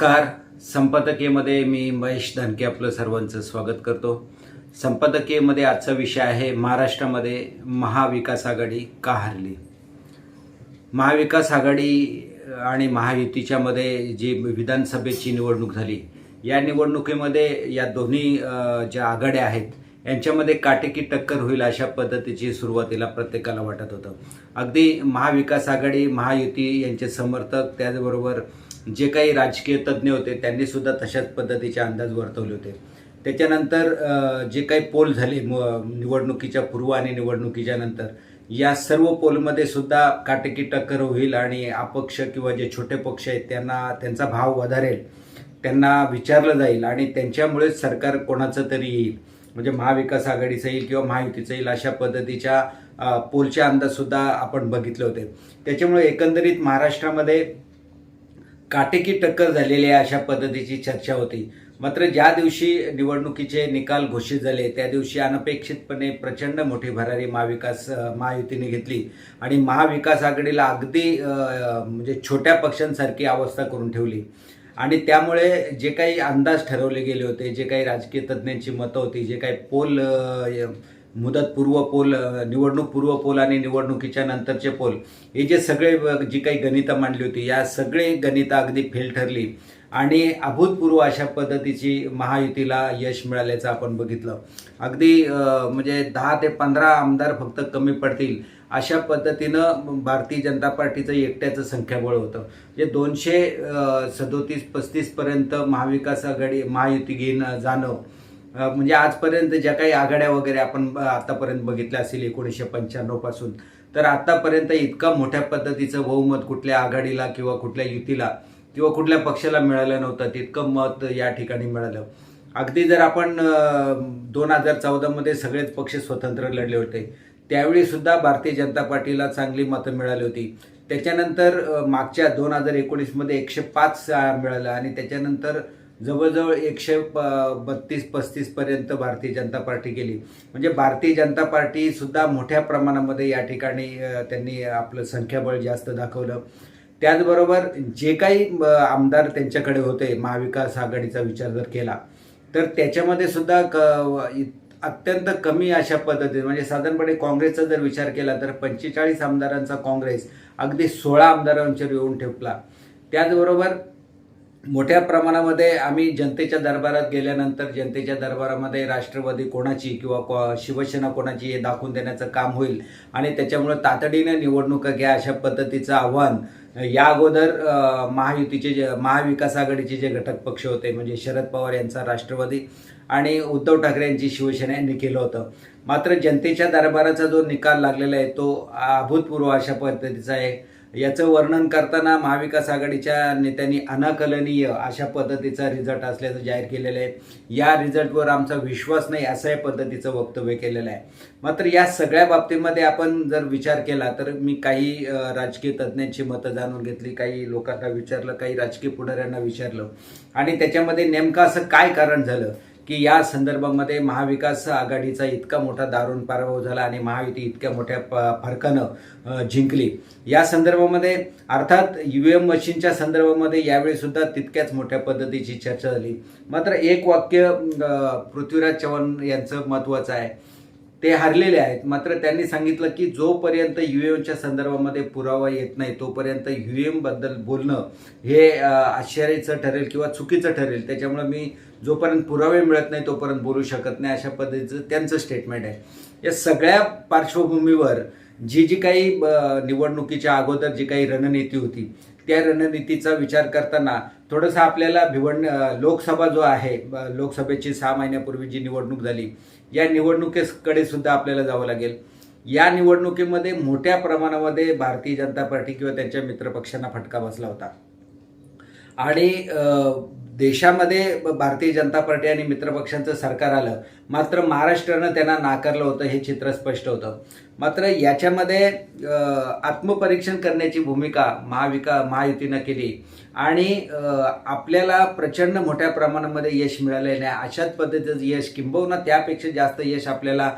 नमस्कार. संपादकीयमध्ये मी महेश धनके आपलं सर्वांचं स्वागत करतो. संपादकीयमध्ये आजचा विषय आहे महाराष्ट्रामध्ये महाविकास आघाडी का हरली? महाविकास आघाडी आणि महायुतीच्यामध्ये जी विधानसभेची निवडणूक झाली या निवडणुकीमध्ये या दोन्ही ज्या आघाड्या आहेत यांच्यामध्ये काटेकी टक्कर होईल अशा पद्धतीची सुरुवातीला प्रत्येकाला वाटत होतं. अगदी महाविकास आघाडी महायुती यांचे समर्थक त्याचबरोबर जे काही राजकीय तज्ज्ञ होते त्यांनी सुद्धा तशाच पद्धतीचे अंदाज वर्तवले होते. त्याच्यानंतर जे काही पोल झाले म- निवडणुकीच्या पूर्व आणि निवडणुकीच्या नंतर या सर्व पोलमध्ये सुद्धा काटेकी टक्कर होईल आणि अपक्ष किंवा जे छोटे पक्ष आहेत त्यांना त्यांचा भाव वधारेल. त्यांना विचारलं जाईल आणि त्यांच्यामुळेच सरकार कोणाचं तरी येईल. म्हणजे महाविकास आघाडीचं येईल किंवा महायुतीचं येईल अशा पद्धतीच्या पोलचे अंदाजसुद्धा आपण बघितले होते. त्याच्यामुळे एकंदरीत महाराष्ट्रामध्ये काटेकी टक्कर झालेली आहे अशा पद्धतीची चर्चा होती. मात्र ज्या दिवशी निवडणुकीचे निकाल घोषित झाले त्या दिवशी अनपेक्षितपणे प्रचंड मोठी भरारी महाविकास महायुतीने घेतली आणि महाविकास आघाडीला अगदी म्हणजे छोट्या पक्षांसारखी अवस्था करून ठेवली. आणि त्यामुळे जे काही अंदाज ठरवले गेले होते जे काही राजकीय तज्ज्ञांची मतं होती जे काही पोल मुदतपूर्व पोल निवडणूक पूर्व पोल आणि निवडणुकीच्या नंतरचे पोल हे जे सगळे जी काही गणितं मांडली होती या सगळे गणितं अगदी फेल ठरली. आणि अभूतपूर्व अशा पद्धतीची महायुतीला यश मिळाल्याचं आपण बघितलं. अगदी म्हणजे दहा ते पंधरा आमदार फक्त कमी पडतील अशा पद्धतीनं भारतीय जनता पार्टीचं एकट्याचं संख्याबळ होतं. जे दोनशे सदोतीस पस्तीसपर्यंत महाविकास आघाडी महायुती घेणं जाणं म्हणजे आजपर्यंत ज्या काही आघाड्या वगैरे आपण आतापर्यंत बघितल्या असतील एकोणीसशे पंच्याण्णवपासून तर आतापर्यंत इतका मोठ्या पद्धतीचं बहुमत कुठल्या आघाडीला किंवा कुठल्या युतीला किंवा कुठल्या पक्षाला मिळालं नव्हतं तितकं मत या ठिकाणी मिळालं. अगदी जर आपण दोन हजार चौदामध्ये सगळेच पक्ष स्वतंत्र लढले होते त्यावेळी सुद्धा भारतीय जनता पार्टीला चांगली मतं मिळाली होती. त्याच्यानंतर मागच्या दोन हजार एकोणीसमध्ये एकशे पाच मिळालं आणि त्याच्यानंतर जवळजवळ एकशे प- बत्तीस पस्तीसपर्यंत भारतीय जनता पार्टी गेली. म्हणजे भारतीय जनता पार्टीसुद्धा मोठ्या प्रमाणामध्ये या ठिकाणी त्यांनी आपलं संख्याबळ जास्त दाखवलं. त्याचबरोबर जे काही आमदार त्यांच्याकडे होते महाविकास आघाडीचा विचार जर केला तर त्याच्यामध्ये सुद्धा क अत्यंत कमी अशा पद्धतीने म्हणजे साधारणपणे काँग्रेसचा जर विचार केला तर पंचेचाळीस आमदारांचा काँग्रेस अगदी सोळा आमदारांच्यावर येऊन ठेपला. त्याचबरोबर मोठ्या प्रमाणामध्ये आम्ही जनतेच्या दरबारात गेल्यानंतर जनतेच्या दरबारामध्ये राष्ट्रवादी कोणाची किंवा को- शिवसेना कोणाची हे दाखवून देण्याचं काम होईल. आणि त्याच्यामुळे तातडीने निवडणुका घ्या अशा पद्धतीचं आव्हान. या अगोदर महायुतीचे जे महाविकास आघाडीचे जे घटक पक्ष होते म्हणजे शरद पवार यांचा राष्ट्रवादी आणि उद्धव ठाकरे यांची शिवसेना यांनी केलं होतं. मात्र जनतेच्या दरबाराचा जो निकाल लागलेला आहे तो अभूतपूर्व अशा पद्धतीचा आहे. याचं वर्णन करताना महाविकास आघाडीच्या नेत्यांनी अनाकलनीय अशा पद्धतीचा रिझल्ट असल्याचं जाहीर केलेलं आहे. या रिझल्टवर आमचा विश्वास नाही असं या पद्धतीचं वक्तव्य केलेलं आहे. मात्र या सगळ्या बाबतीमध्ये आपण जर विचार केला तर मी काही राजकीय तज्ज्ञांची मतं जाणून घेतली काही लोकांना विचारलं काही राजकीय पुढाऱ्यांना विचारलं. आणि त्याच्यामध्ये नेमकं असं काय कारण झालं? की या संदर्भामध्ये महाविकास आघाडीचा इतका मोठा दारुण पराभव झाला आणि महायुती इतक्या मोठ्या प- फरकानं जिंकली. या संदर्भामध्ये अर्थात यू एम मशीनच्या संदर्भामध्ये यावेळी सुद्धा तितक्याच मोठ्या पद्धतीची चर्चा झाली. मात्र एक वाक्य पृथ्वीराज चव्हाण यांचं महत्त्वाचं आहे. ते हरलेले आहेत. मात्र त्यांनी सांगितलं की जोपर्यंत यू एमच्या संदर्भामध्ये पुरावा येत नाही तोपर्यंत यू एमबद्दल बोलणं हे आश्चर्याचं ठरेल किंवा चुकीचं ठरेल. त्याच्यामुळे मी जोपर्यंत पुरावे मिळत नाही तोपर्यंत बोलू शकत नाही अशा पद्धतीचं त्यांचं स्टेटमेंट आहे. या सगळ्या पार्श्वभूमीवर जी जी काही निवडणुकीच्या अगोदर जी काही रणनीती होती त्या रणनीतीचा विचार करताना थोडंसं आपल्याला भिवंड लोकसभा जो आहे लोकसभेची सहा महिन्यापूर्वी जी निवडणूक झाली या निवडणुकीकडे सुद्धा आपल्याला जावं लागेल. या निवडणुकीमध्ये मोठ्या प्रमाणामध्ये भारतीय जनता पार्टी किंवा त्यांच्या मित्रपक्षांना फटका बसला होता. आणि देशामध्ये भारतीय जनता पार्टी आणि मित्रपक्षांचं सरकार आलं मात्र महाराष्ट्रानं त्यांना नाकारलं होतं हे चित्र स्पष्ट होतं. मात्र याच्यामध्ये आत्मपरीक्षण करण्याची भूमिका महाविका महायुतीनं केली आणि आपल्याला प्रचंड मोठ्या प्रमाणामध्ये यश मिळालेलं आहे अशाच पद्धतीचं यश किंबहुना त्यापेक्षा जास्त यश आपल्याला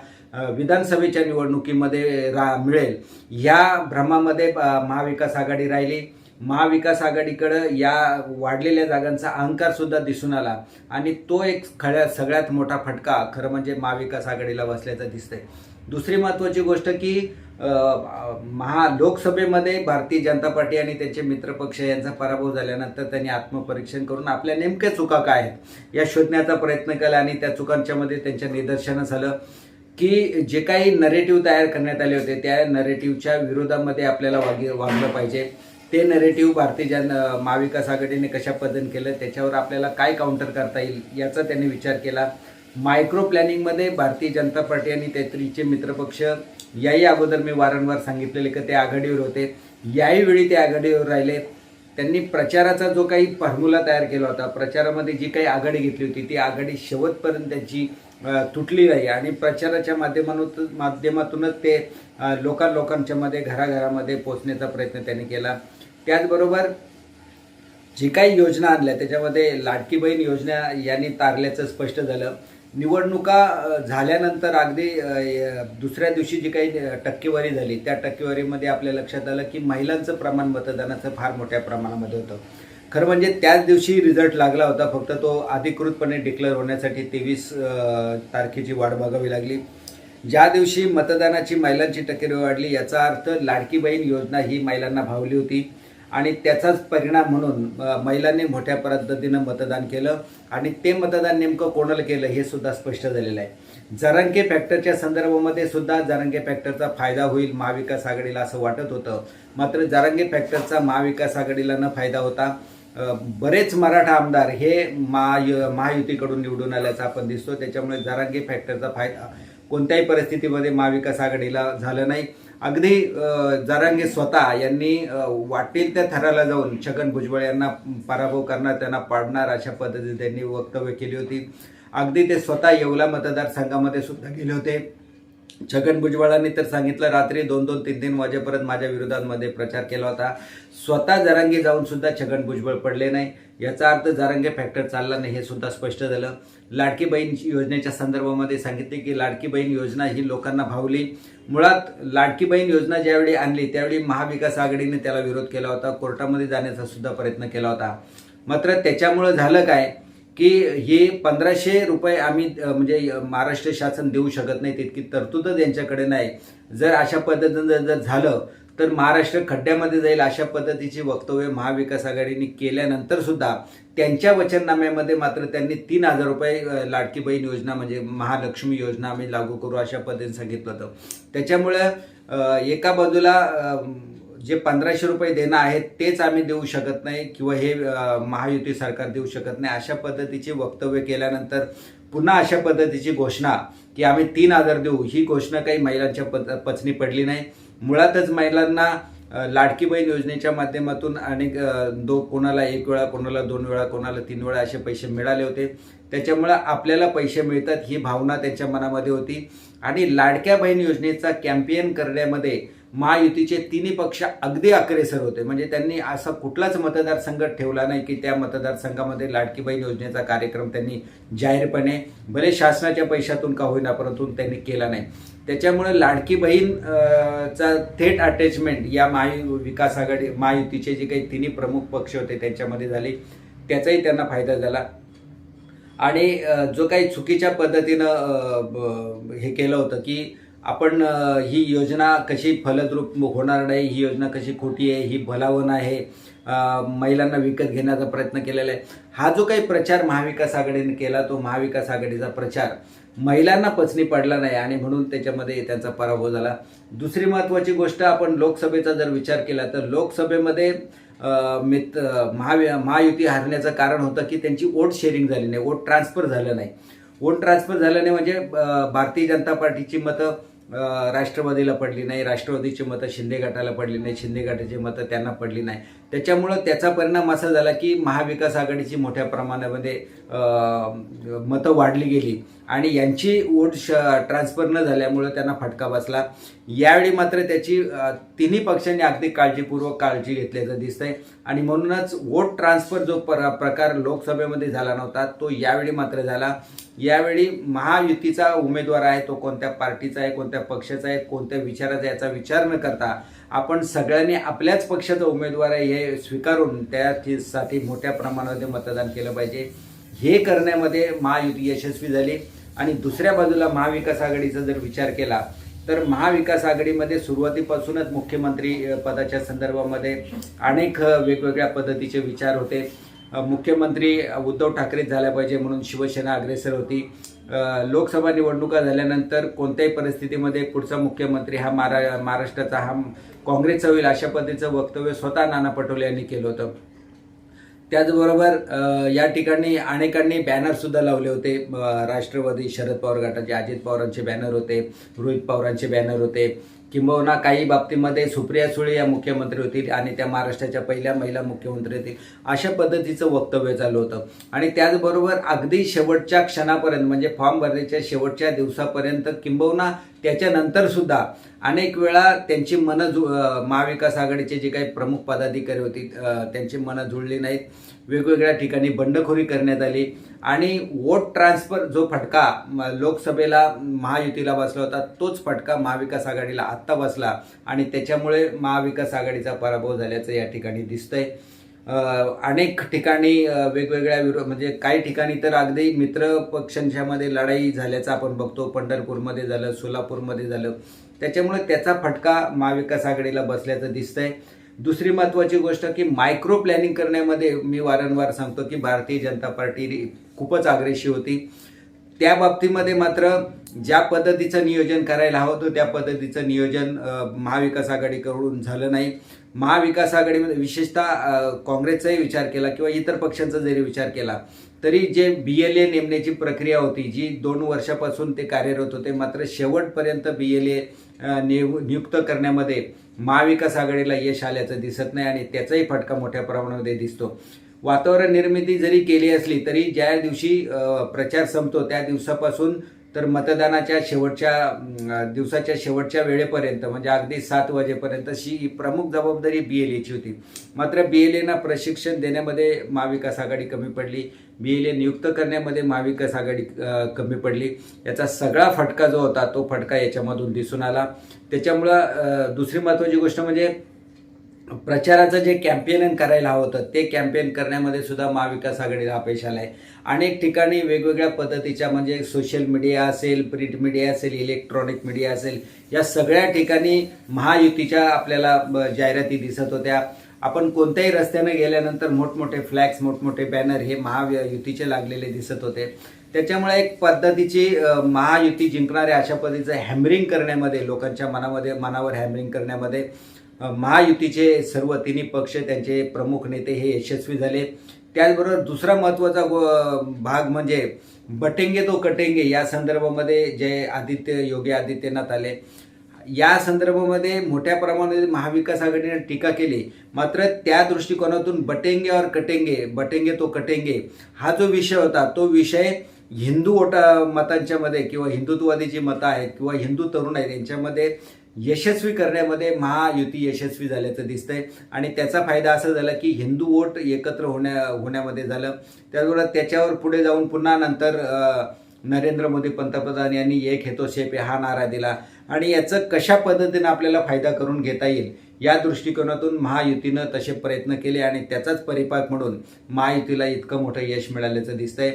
विधानसभेच्या निवडणुकीमध्ये रा मिळेल. या भ्रमामध्ये महाविकास आघाडी राहिली. महाविकास आघाडीकडं या वाढलेल्या जागांचा अहंकार सुद्धा दिसून आला. आणि तो एक खळ्या सगळ्यात मोठा फटका खरं म्हणजे महाविकास आघाडीला बसल्याचं दिसतंय. दुसरी महत्त्वाची गोष्ट की महा लोकसभेमध्ये भारतीय जनता पार्टी आणि त्यांचे मित्रपक्ष यांचा पराभव झाल्यानंतर त्यांनी आत्मपरीक्षण करून आपल्या नेमक्या चुका काय आहेत या शोधण्याचा प्रयत्न केला आणि त्या चुकांच्यामध्ये त्यांच्या निदर्शनास आलं की जे काही नरेटिव्ह तयार करण्यात आले होते त्या नरेटिव्हच्या विरोधामध्ये आपल्याला वाग वागलं पाहिजे. ते नरेटिव्ह भारतीय जन महाविकास आघाडीने कशा पद्धतीने केलं त्याच्यावर आपल्याला काय काउंटर करता येईल याचा त्यांनी विचार केला. मायक्रो प्लॅनिंगमध्ये भारतीय जनता पार्टी आणि त्यात्रीचे मित्रपक्ष याही अगोदर मी वारंवार सांगितलेले की ते आघाडीवर होते. याही वेळी ते आघाडीवर राहिले. त्यांनी प्रचाराचा जो काही फॉर्म्युला तयार केला होता प्रचारामध्ये जी काही आघाडी घेतली होती ती आघाडी शेवटपर्यंत त्यांची तुटली नाही. आणि प्रचाराच्या माध्यमातून माध्यमातूनच ते लोकां लोकांच्या मध्ये घराघरामध्ये पोचण्याचा प्रयत्न त्यांनी केला. त्याचबरोबर जी काही योजना आणल्या त्याच्यामध्ये लाडकी बहीण योजना यांनी तारल्याचं स्पष्ट झालं. निवडणुका झाल्यानंतर अगदी दुसऱ्या दिवशी जी काही टक्केवारी झाली त्या टक्केवारीमध्ये आपल्या लक्षात आलं की महिलांचं प्रमाण मतदानाचं फार मोठ्या प्रमाणामध्ये होतं. खरं म्हणजे त्याच दिवशी रिझल्ट लागला होता. फक्त तो अधिकृतपणे डिक्लेअर होण्यासाठी तेवीस तारखेची वाट बघावी लागली. ज्या दिवशी मतदानाची महिलांची टक्केवारी वाढली याचा अर्थ लाडकी बहीण योजना ही महिलांना भावली होती. आणि त्याचाच परिणाम म्हणून महिलांनी मोठ्या पद्धतीनं मतदान केलं. आणि ते मतदान नेमकं कोणाला केलं हे सुद्धा स्पष्ट झालेलं आहे. जरांगे फॅक्टरच्या संदर्भामध्ये सुद्धा जरांगे फॅक्टरचा फायदा होईल महाविकास आघाडीला असं वाटत होतं. मात्र जरांगे फॅक्टरचा महाविकास आघाडीला न फायदा होता. बरेच मराठा आमदार हे महा महायुतीकडून निवडून आल्याचा आपण दिसतो. त्याच्यामुळे जरांगे फॅक्टरचा फायदा कोणत्याही परिस्थितीमध्ये महाविकास आघाडीला झालं नाही. अगदी जरांगे स्वतः यांनी वाटेल त्या थराला जाऊन छगन भुजबळ यांना पराभव करणार त्यांना पाडणार अशा पद्धतीने त्यांनी वक्तव्य केली होती. अगदी ते स्वतः येवला मतदारसंघामध्ये सुद्धा गेले होते. छगन भुजबळांनी तर सांगितलं रात्री दोन दोन तीन तीन वाजेपर्यंत माझ्या विरोधांमध्ये प्रचार केला होता. स्वतः जरांगे जाऊन सुद्धा छगन भुजबळ पडले नाही. याचा अर्थ जरांगे फॅक्टर चालला नाही हे सुद्धा स्पष्ट झालं. लाडकी बहीण योजनेच्या संदर्भामध्ये सांगितले की लाडकी बहीण योजना ही लोकांना भावली. मुळात लाडकी बहीण योजना ज्यावेळी आणली त्यावेळी महाविकास आघाडीने त्याला विरोध केला होता. कोर्टामध्ये जाण्याचा सुद्धा प्रयत्न केला होता. मात्र त्याच्यामुळं झालं काय? की हे पंधराशे रुपये आम्ही म्हणजे महाराष्ट्र शासन देऊ शकत नाही तितकी तरतूदच यांच्याकडे नाही. जर अशा पद्धतीनं जर- जर झालं तर महाराष्ट्र खड्ड्यामध्ये जाईल अशा पद्धतीची वक्तव्य महाविकास आघाडीने केल्यानंतर सुद्धा त्यांच्या वचननाम्यामध्ये मात्र त्यांनी तीन हजार रुपये लाडकी बहीण योजना म्हणजे महालक्ष्मी योजना आम्ही लागू करू अशा पद्धतीने सांगितलं होतं. त्याच्यामुळं एका बाजूला जे पंधराशे रुपये देणं आहे तेच आम्ही देऊ शकत नाही किंवा हे महायुती सरकार देऊ शकत नाही. अशा पद्धतीचे वक्तव्य केल्यानंतर पुन्हा अशा पद्धतीची घोषणा की आम्ही तीन हजार देऊ ही घोषणा काही महिलांच्या पच पचनी पडली नाही. मुळातच महिलांना लाडकी बहीण योजनेच्या माध्यमातून अनेक दो कोणाला एक वेळा कोणाला दोन वेळा कोणाला तीन वेळा असे पैसे मिळाले होते. त्याच्यामुळं आपल्याला पैसे मिळतात ही भावना त्यांच्या मनामध्ये होती. आणि लाडक्या बहीण योजनेचा कॅम्पेन करण्यामध्ये महायुतीचे तिन्ही पक्ष अगदी अग्रेसर होते. म्हणजे त्यांनी असा कुठलाच मतदारसंघ ठेवला नाही की त्या मतदारसंघामध्ये लाडकी बहीण योजनेचा कार्यक्रम त्यांनी जाहीरपणे भले शासनाच्या पैशातून का होईना परंतु त्यांनी केला नाही. त्याच्यामुळे लाडकी बहीण चा थेट अटॅचमेंट या महायु विकास आघाडी महायुतीचे जे काही तिन्ही प्रमुख पक्ष होते त्यांच्यामध्ये झाले. त्याचाही त्यांना फायदा झाला. आणि जो काही चुकीच्या पद्धतीनं ब- हे केलं होतं की आपण ही योजना कशी फलद्रूप होणार नाही ही योजना कशी खोटी आहे ही भलावण आहे महिलांना विकत घेण्याचा प्रयत्न केलेला आहे. हा जो काही प्रचार महाविकास आघाडीने केला तो महाविकास आघाडीचा प्रचार महिलांना पचनी पडला नाही आणि म्हणून त्याच्यामध्ये त्यांचा पराभव झाला. दुसरी महत्त्वाची गोष्ट आपण लोकसभेचा जर विचार केला तर लोकसभेमध्ये मित महावि महायुती हारण्याचं कारण होतं की त्यांची वोट शेअरिंग झाली नाही वोट ट्रान्सफर झालं नाही. वोट ट्रान्सफर झालं नाही म्हणजे भारतीय जनता पार्टीची मतं राष्ट्रवादीला पडली नाही राष्ट्रवादीची मतं शिंदे गटाला पडली नाही शिंदे गटाची मतं त्यांना पडली नाही. त्याच्यामुळं त्याचा परिणाम असा झाला की महाविकास आघाडीची मोठ्या प्रमाणामध्ये मतं वाढली गेली. आणि यांची वोट श ट्रान्सफर न झाल्यामुळं त्यांना फटका बसला. यावेळी मात्र त्याची तिन्ही पक्षांनी अगदी काळजीपूर्वक काळजी घेतल्याचं दिसतंय. आणि म्हणूनच वोट ट्रान्सफर जो प्र प्रकार लोकसभेमध्ये झाला नव्हता तो यावेळी मात्र झाला. यावेळी महायुतीचा उमेदवार आहे तो कोणत्या पार्टीचा आहे कोणत्या कोणत्या पक्षाचा आहे कोणत्या विचाराचा याचा विचार न करता आपण सगळ्यांनी आपल्याच पक्षाचा उमेदवार आहे हे स्वीकारून त्यासाठी मोठ्या प्रमाणामध्ये मतदान केलं पाहिजे. हे करण्यामध्ये महायुती यशस्वी झाली आणि दुसऱ्या बाजूला महाविकास आघाडीचा जर विचार केला तर महाविकास आघाडीमध्ये सुरुवातीपासूनच मुख्यमंत्री पदाच्या संदर्भामध्ये अनेक वेगवेगळ्या पद्धतीचे विचार होते. मुख्यमंत्री उद्धव ठाकरेच झाल्या पाहिजे म्हणून शिवसेना अग्रेसर होती. लोकसभा निवडणुका झाल्यानंतर कोणत्याही परिस्थितीमध्ये पुढचा मुख्यमंत्री हा महारा महाराष्ट्राचा हा काँग्रेसचा होईल अशा पद्धतीचं वक्तव्य स्वतः नाना पटोले यांनी केलं होतं. त्याचबरोबर या ठिकाणी अनेकांनी बॅनरसुद्धा लावले होते. राष्ट्रवादी शरद पवार गटाचे अजित पवारांचे बॅनर होते रोहित पवारांचे बॅनर होते. किंबहुना काही बाबतीमध्ये सुप्रिया सुळे या मुख्यमंत्री होतील आणि त्या महाराष्ट्राच्या पहिल्या महिला मुख्यमंत्री होतील अशा पद्धतीचं वक्तव्य झालं होतं. आणि त्याचबरोबर अगदी शेवटच्या क्षणापर्यंत म्हणजे फॉर्म भरण्याच्या शेवटच्या दिवसापर्यंत किंबहुना त्याच्यानंतर सुद्धा अनेक वेळा त्यांची मनं जु महाविकास आघाडीचे जे काही प्रमुख पदाधिकारी होती त्यांची मनं जुळली नाहीत. वेगवेगळ्या ठिकाणी बंडखोरी करण्यात आली. आणि वोट ट्रान्सफर जो फटका म, लोकसभेला महायुतीला बसला होता तोच फटका महाविकास आघाडीला आत्ता बसला. आणि त्याच्यामुळे महाविकास आघाडीचा पराभव झाल्याचं या ठिकाणी दिसतंय. अनेक ठिकाणी वेगवेगळ्या विरोध म्हणजे काही ठिकाणी तर अगदी मित्र पक्षांच्यामध्ये लढाई झाल्याचं आपण बघतो. पंढरपूरमध्ये झालं सोलापूरमध्ये झालं. त्याच्यामुळे त्याचा फटका महाविकास आघाडीला बसल्याचं दिसतंय. दुसरी महत्त्वाची गोष्ट की मायक्रो प्लॅनिंग करण्यामध्ये मी वारंवार सांगतो की भारतीय जनता पार्टी खूपच आग्रेशी होती. त्या बाबतीमध्ये मात्र ज्या पद्धतीचं नियोजन करायला हवं होतं त्या पद्धतीचं नियोजन महाविकास आघाडीकडून झालं नाही. महाविकास आघाडीमध्ये विशेषतः काँग्रेसचाही विचार केला किंवा इतर पक्षांचा जरी विचार केला तरी जे बी एल ए नेमण्याची प्रक्रिया होती जी दोन वर्षापासून ते कार्यरत होते मात्र शेवटपर्यंत बी एल ए नियुक्त करण्यामध्ये महाविकास आघाडीला यश आल्याचं दिसत नाही आणि त्याचाही फटका मोठ्या प्रमाणामध्ये दिसतो. वातावरण निर्मिती जरी केली असली तरी ज्या दिवशी प्रचार संपतो त्या दिवसापासून तर मतदानाच्या शेवटच्या दिवसाच्या शेवटच्या वेळेपर्यंत म्हणजे अगदी सात वाजेपर्यंत ही प्रमुख जबाबदारी बी एल एची होती. मात्र बी एल एना प्रशिक्षण देण्यामध्ये महाविकास आघाडी कमी पडली. बी एल ए नियुक्त करण्यामध्ये महाविकास आघाडी कमी पडली. याचा सगळा फटका जो होता तो फटका याच्यामधून दिसून आला. त्याच्यामुळं दुसरी महत्त्वाची गोष्ट म्हणजे प्रचाराचं जे कॅम्पेन करायला हवं होतं ते कॅम्पेन करण्यामध्ये सुद्धा महाविकास आघाडीला अपयश आलं आहे अनेक ठिकाणी वेगवेगळ्या पद्धतीच्या म्हणजे सोशल मीडिया असेल प्रिंट मीडिया असेल इलेक्ट्रॉनिक मीडिया असेल या सगळ्या ठिकाणी महायुतीच्या आपल्याला जाहिराती दिसत होत्या. आपण कोणत्याही रस्त्यानं गेल्यानंतर मोठमोठे फ्लॅग्स मोठमोठे बॅनर हे महायुतीचे लागलेले दिसत होते. त्याच्यामुळे एक पद्धतीची महायुती जिंकणाऱ्या अशा पद्धतीचं हॅमरिंग करण्यामध्ये लोकांच्या मनामध्ये मनावर हॅमरिंग करण्यामध्ये महायुतीचे सर्व तिन्ही पक्ष त्यांचे प्रमुख नेते हे यशस्वी झाले त्याचबरोबर दुसरा महत्त्वाचा भाग म्हणजे बटेंगे तो कटेंगे या संदर्भामध्ये जे आदित्य योगी आदित्यनाथ आले. या संदर्भामध्ये मोठ्या प्रमाणात महाविकास आघाडीने टीका केली. मात्र त्या दृष्टिकोनातून बटेंगे और कटेंगे बटेंगे तो कटेंगे हा जो विषय होता तो विषय हिंदू वोटा मतांच्यामध्ये किंवा हिंदुत्ववादी जी मतं आहेत किंवा हिंदू तरुण आहेत यांच्यामध्ये यशस्वी करण्यामध्ये महायुती यशस्वी झाल्याचं दिसतंय. आणि त्याचा फायदा असा झाला की हिंदू वोट एकत्र होण्या होण्यामध्ये झालं. त्याचबरोबर त्याच्यावर पुढे जाऊन पुन्हा नंतर नरेंद्र मोदी पंतप्रधान यांनी एक हेतो शेप हा नारा दिला. आणि याचं कशा पद्धतीनं आपल्याला फायदा करून घेता येईल या दृष्टिकोनातून महायुतीनं तसे प्रयत्न केले आणि त्याचाच परिपाक म्हणून महायुतीला इतकं मोठं यश मिळाल्याचं दिसतंय.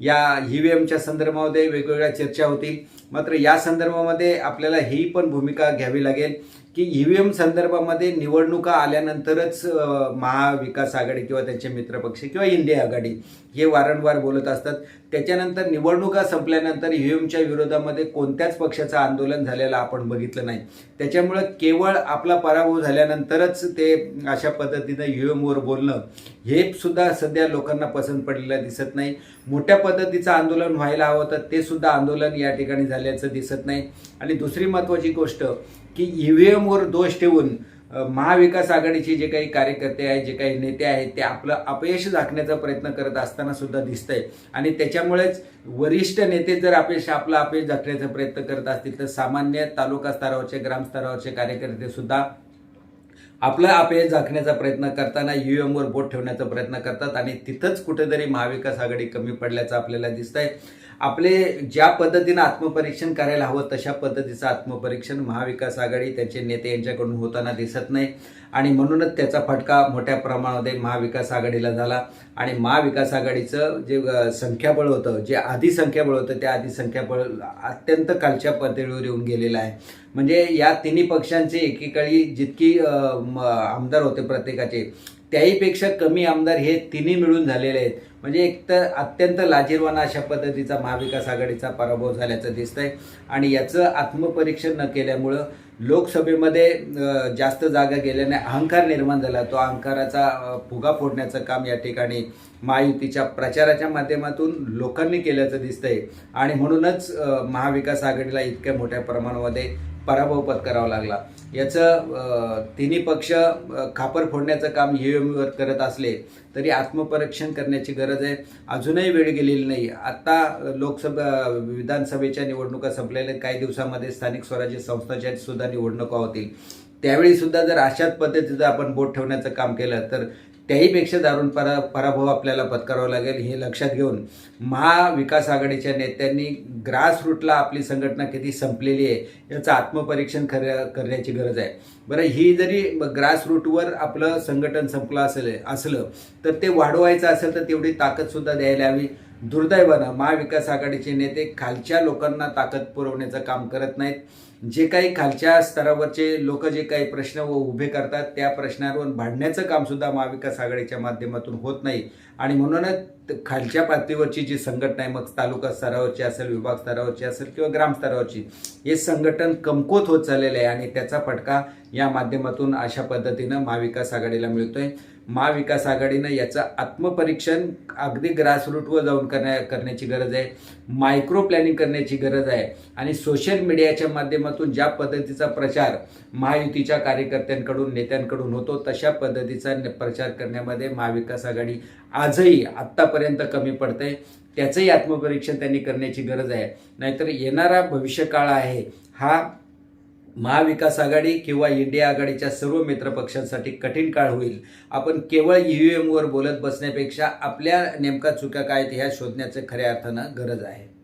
या ई व्ही एमच्या संदर्भामध्ये वेगवेगळ्या चर्चा होतील. मात्र या संदर्भामध्ये आपल्याला ही पण भूमिका घ्यावी लागेल. की ई व्ही एम संदर्भामध्ये निवडणुका आल्यानंतरच महाविकास आघाडी किंवा त्यांचे मित्रपक्ष किंवा इंडिया आघाडी हे वारंवार बोलत असतात. त्याच्यानंतर निवडणुका संपल्यानंतर ई व्ही एमच्या विरोधामध्ये कोणत्याच पक्षाचं आंदोलन झालेलं आपण बघितलं नाही. त्याच्यामुळं केवळ आपला पराभव झाल्यानंतरच ते अशा पद्धतीनं ई व्ही एमवर बोलणं हे सुद्धा सध्या लोकांना पसंत पडलेलं दिसत नाही. मोठ्या पद्धतीचं आंदोलन व्हायला हवं होतं ते सुद्धा आंदोलन या ठिकाणी झाल्याचं दिसत नाही. आणि दुसरी महत्त्वाची गोष्ट की ई एमवर दोष ठेवून महाविकास आघाडीचे जे काही कार्यकर्ते आहेत जे काही नेते आहेत ते आपलं अपयश झाकण्याचा प्रयत्न करत असताना सुद्धा दिसतंय. आणि त्याच्यामुळेच वरिष्ठ नेते जर अपयश आपलं अपयश झाकण्याचा प्रयत्न करत असतील तर सामान्य तालुका स्तरावरचे ग्रामस्तरावरचे कार्यकर्ते सुद्धा आपलं अपयश झाकण्याचा प्रयत्न करताना यू एमवर बोट ठेवण्याचा प्रयत्न करतात. आणि तिथंच कुठेतरी महाविकास आघाडी कमी पडल्याचं आपल्याला दिसत आहे आपले ज्या पद्धतीनं आत्मपरीक्षण करायला हवं तशा पद्धतीचं आत्मपरीक्षण महाविकास आघाडी त्यांचे नेते यांच्याकडून होताना दिसत नाही. आणि म्हणूनच त्याचा फटका मोठ्या प्रमाणामध्ये महाविकास आघाडीला झाला. आणि महाविकास आघाडीचं जे संख्याबळ होतं जे आधी संख्याबळ होतं त्या आधी संख्याबळ अत्यंत कालच्या पातळीवर येऊन गेलेलं आहे. म्हणजे या तिन्ही पक्षांचे एकेकाळी जितकी म- आमदार होते प्रत्येकाचे त्याहीपेक्षा कमी आमदार हे तिन्ही मिळून झालेले आहेत. म्हणजे एक तर अत्यंत लाजीरवाना अशा पद्धतीचा महाविकास आघाडीचा पराभव झाल्याचं दिसतंय. आणि याचं आत्मपरीक्षण न केल्यामुळं लोकसभेमध्ये जास्त जागा गेल्याने अहंकार निर्माण झाला. तो अहंकाराचा फुगा फोडण्याचं काम या ठिकाणी महायुतीच्या प्रचाराच्या माध्यमातून लोकांनी केल्याचं दिसतंय. आणि म्हणूनच महाविकास आघाडीला इतक्या मोठ्या प्रमाणामध्ये पराभव पत्करावा लागला. याचं तिन्ही पक्ष खापर फोडण्याचं काम ईव्हीएमवर करत असले तरी आत्मपरीक्षण करण्याची गरज आहे. अजूनही वेळ गेलेली नाही. आत्ता लोकसभा विधानसभेच्या निवडणुका संपलेल्या काही दिवसामध्ये स्थानिक स्वराज्य संस्थांच्या सुद्धा निवडणुका होतील. त्यावेळी सुद्धा जर अशाच पद्धतीचं आपण बोट ठेवण्याचं काम केलं तर त्याहीपेक्षा दारुण परा पराभव आपल्याला पत्करावा लागेल हे लक्षात घेऊन महाविकास आघाडीच्या नेत्यांनी ग्रासरूटला आपली संघटना किती संपलेली आहे याचं आत्मपरीक्षण खऱ्या करण्याची गरज आहे. बरं ही जरी ग्रासरूटवर आपलं संघटन संपलं असेल असलं तर ते वाढवायचं असेल तर तेवढी ताकदसुद्धा द्यायला हवी. दुर्दैवानं महाविकास आघाडीचे नेते खालच्या लोकांना ताकद पुरवण्याचं काम करत नाहीत. जे काही खालच्या स्तरावरचे लोक जे काही प्रश्न व उभे करतात त्या प्रश्नावर भांडण्याचं कामसुद्धा महाविकास आघाडीच्या माध्यमातून होत नाही. आणि म्हणूनच खालच्या पातळीवरची जी संघटना आहे मग तालुका स्तरावरची असेल विभाग स्तरावरची असेल किंवा ग्रामस्तरावरची हे संघटन कमकुवत होत चाललेलं आहे आणि त्याचा फटका या माध्यमातून अशा पद्धतीनं महाविकास आघाडीला मिळतोय. महाविकास आघाडीनं याचं आत्मपरीक्षण अगदी ग्रासरूटवर जाऊन करण्या करण्याची गरज आहे. मायक्रो प्लॅनिंग करण्याची गरज आहे. आणि सोशल मीडियाच्या माध्यमातून ज्या पद्धतीचा प्रचार महायुतीच्या कार्यकर्त्यांकडून नेत्यांकडून होतो तशा पद्धतीचा न- प्रचार करण्यामध्ये महाविकास आघाडी आजही आत्तापर्यंत कमी पडते त्याचंही आत्मपरीक्षण त्यांनी करण्याची गरज आहे. नाहीतर येणारा भविष्यकाळ आहे हा महाविकास आघाडी किंवा इंडिया आघाडीच्या सर्व मित्रपक्षांसाठी कठीण काळ होईल. आपण केवळ ईव्हीएमवर बोलत बसण्यापेक्षा आपल्या नेमका चुका काय आहेत ह्या शोधण्याचं खऱ्या अर्थानं गरज आहे.